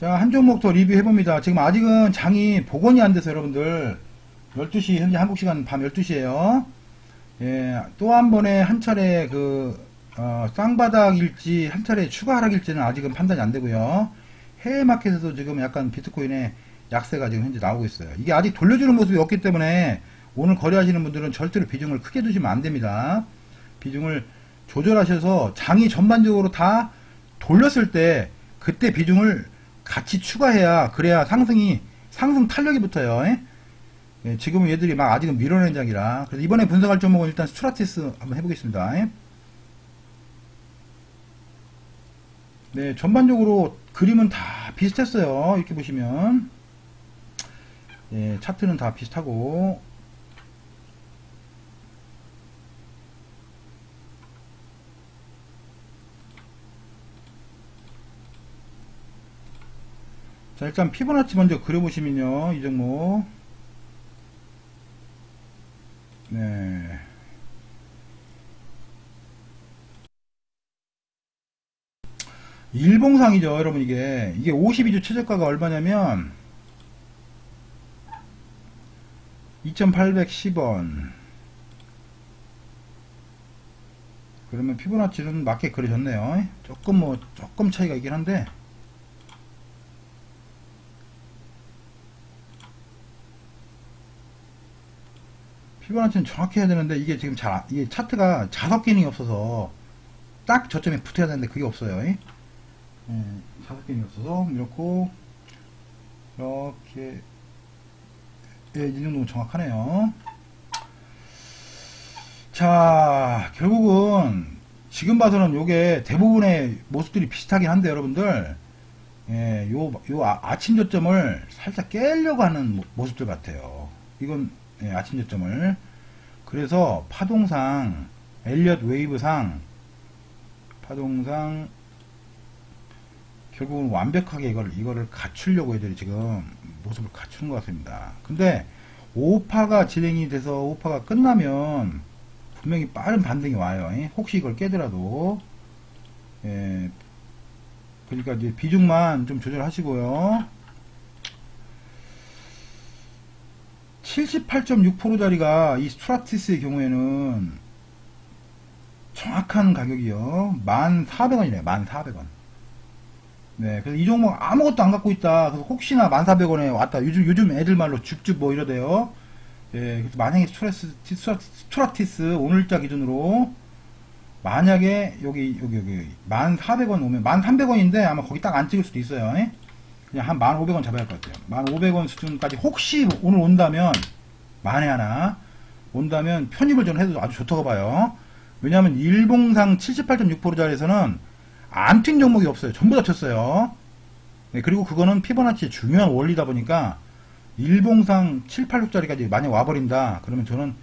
자, 한 종목 더 리뷰해봅니다. 지금 아직은 장이 복원이 안 돼서 여러분들, 12시, 현재 한국 시간 밤 12시에요. 예, 또 한 번에 한 차례 그, 어, 쌍바닥일지, 한 차례 추가 하락일지는 아직은 판단이 안 되고요. 해외 마켓에서 지금 약간 비트코인의 약세가 지금 현재 나오고 있어요. 이게 아직 돌려주는 모습이 없기 때문에 오늘 거래하시는 분들은 절대로 비중을 크게 두시면 안 됩니다. 비중을 조절하셔서 장이 전반적으로 다 돌렸을 때 그때 비중을 같이 추가해야 그래야 상승이 상승 탄력이 붙어요. 예? 예, 지금은 얘들이 막 아직은 밀어낸 장이라 그래서 이번에 분석할 종목은 일단 스트라티스 한번 해보겠습니다. 예? 네, 전반적으로 그림은 다 비슷했어요. 이렇게 보시면 예, 차트는 다 비슷하고 자 일단 피보나치 먼저 그려보시면요 이 종목 네. 일봉상이죠 여러분 이게. 이게 52주 최저가가 얼마냐면 2810원. 그러면 피보나치는 맞게 그려졌네요. 조금 뭐 조금 차이가 있긴 한데 피보나치는 정확히 해야 되는데 이게 지금 잘 이게 차트가 자석 기능이 없어서 딱 저점에 붙어야 되는데 그게 없어요. 예, 자석 기능이 없어서 이렇고 이렇게 예, 이 정도면 정확하네요. 자, 결국은 지금 봐서는 요게 대부분의 모습들이 비슷하긴 한데 여러분들 예, 요, 요 아, 침 저점을 살짝 깨려고 하는 모 습들 같아요. 이건 예, 아침 저점을 그래서 파동상 엘리엇 웨이브상 파동상 결국은 완벽하게 이걸 이거를 갖추려고 애들이 지금 모습을 갖추는 것 같습니다. 근데 5파가 진행이 돼서 5파가 끝나면 분명히 빠른 반등이 와요. 예? 혹시 이걸 깨더라도 예, 그러니까 이제 비중만 좀 조절하시고요. 78.6%짜리가 이 스트라티스의 경우에는 정확한 가격이요. 1,400원이네요. 1,400원. 네, 그래서 이 종목 아무것도 안 갖고 있다. 그래서 혹시나 1,400원에 왔다. 요즘, 요즘 애들 말로 죽죽 뭐 이러대요. 예, 그래서 만약에 스트레스, 스트라티스 오늘자 기준으로 만약에 여기, 여기, 여기, 1,400원 오면, 1,300원인데 아마 거기 딱 안 찍을 수도 있어요. 예? 그냥 한 1,500원 잡아야 할 것 같아요. 1,500원 수준까지 혹시 오늘 온다면, 만에 하나, 온다면 편입을 좀 해도 아주 좋다고 봐요. 왜냐하면 일봉상 78.6%짜리에서는 안 튄 종목이 없어요. 전부 다 쳤어요. 네, 그리고 그거는 피보나치의 중요한 원리다 보니까 일봉상 7, 86짜리까지 만약 와버린다. 그러면 저는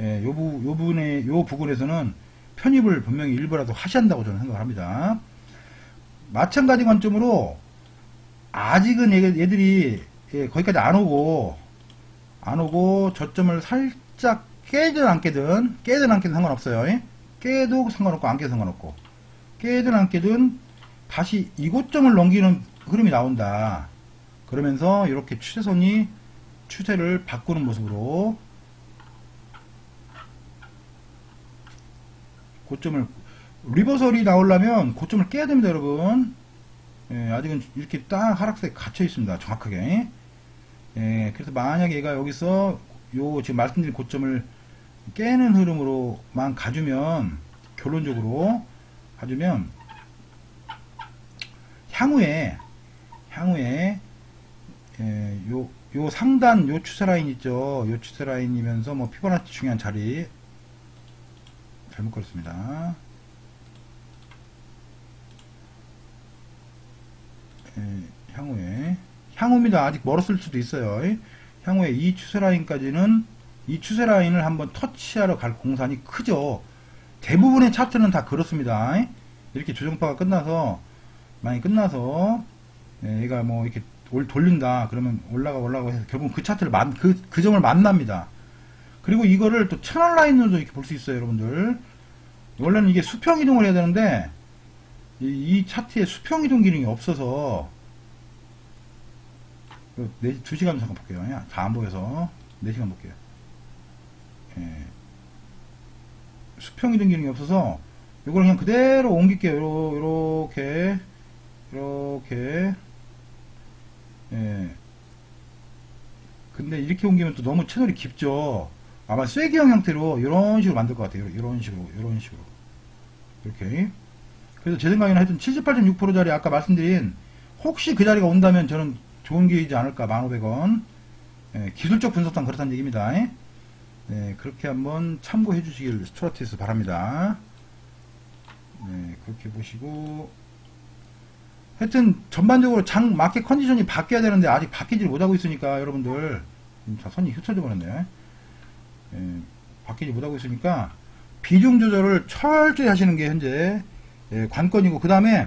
예, 요, 부, 요 부분에, 요 부분에서는 편입을 분명히 일부라도 하셔야 한다고 저는 생각합니다. 마찬가지 관점으로 아직은 얘들이 예, 거기까지 안 오고 안 오고 저점을 살짝 깨든 안 깨든 깨든 안 깨든 상관없어요. 예? 깨도 상관없고 안 깨도 상관없고 깨든 안 깨든 다시 이곳점을 넘기는 흐름이 나온다. 그러면서 이렇게 추세선이 추세를 바꾸는 모습으로 고점을 리버설이 나오려면 고점을 깨야 됩니다 여러분 예, 아직은 이렇게 딱 하락세에 갇혀 있습니다 정확하게. 예, 그래서 만약에 얘가 여기서 요 지금 말씀드린 고점을 깨는 흐름으로만 가주면 결론적으로 가주면 향후에 향후에 예, 요, 요 상단 요 추세 라인 있죠. 요 추세 라인이면서 뭐 피보나치 중요한 자리. 잘못 그렸습니다 향후에 향후입니다 아직 멀었을 수도 있어요 향후에 이 추세 라인까지는 이 추세 라인을 한번 터치하러 갈 공산이 크죠. 대부분의 차트는 다 그렇습니다. 이렇게 조정파가 끝나서 많이 끝나서 네, 얘가 뭐 이렇게 돌린다 그러면 올라가 올라가 해서 결국 그 차트를 만, 그, 그 점을 만납니다. 그리고 이거를 또 채널 라인으로도 이렇게 볼 수 있어요, 여러분들. 원래는 이게 수평 이동을 해야 되는데 이, 이 차트에 수평 이동 기능이 없어서 요 네, 2시간 잠깐 볼게요. 다 안 보여서 4시간 볼게요. 예. 수평 이동 기능이 없어서 이걸 그냥 그대로 옮길게요. 요, 요렇게 이렇게 예. 근데 이렇게 옮기면 또 너무 채널이 깊죠. 아마 쐐기형 형태로 이런 식으로 만들 것 같아요. 이런 식으로, 이런 식으로. 이렇게. 그래서 제 생각에는 하여튼 78.6%짜리 아까 말씀드린 혹시 그 자리가 온다면 저는 좋은 기회이지 않을까 1,500원. 예, 기술적 분석상 그렇다는 얘기입니다. 네, 그렇게 한번 참고해 주시길 스트라트에서 바랍니다. 네, 그렇게 보시고 하여튼 전반적으로 장 마켓 컨디션이 바뀌어야 되는데 아직 바뀌질 못하고 있으니까 여러분들 지금 다 선이 흩어져 버렸네. 예, 바뀌지 못하고 있으니까 비중 조절을 철저히 하시는 게 현재 예, 관건이고 그 다음에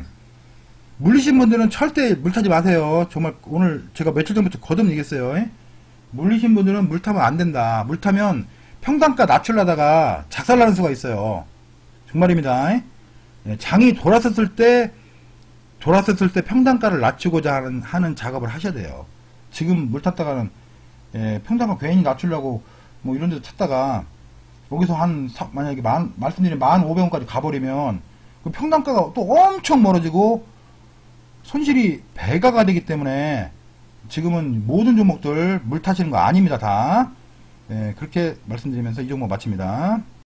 물리신 분들은 절대 물 타지 마세요. 정말 오늘 제가 며칠 전부터 거듭 얘기했어요. 예? 물리신 분들은 물 타면 안 된다. 물 타면 평단가 낮추려다가 작살나는 수가 있어요. 정말입니다. 예, 장이 돌았었을 때 돌았었을 때 평단가를 낮추고자 하는, 하는 작업을 하셔야 돼요. 지금 물 탔다가는 예, 평단가 괜히 낮추려고 뭐 이런 데서 탔다가 여기서 한 사- 만약에 만 말씀드린 만 오백 원까지 가버리면 그 평단가가 또 엄청 멀어지고 손실이 배가가 되기 때문에 지금은 모든 종목들 물 타시는 거 아닙니다 다 예, 그렇게 말씀드리면서 이 종목 마칩니다.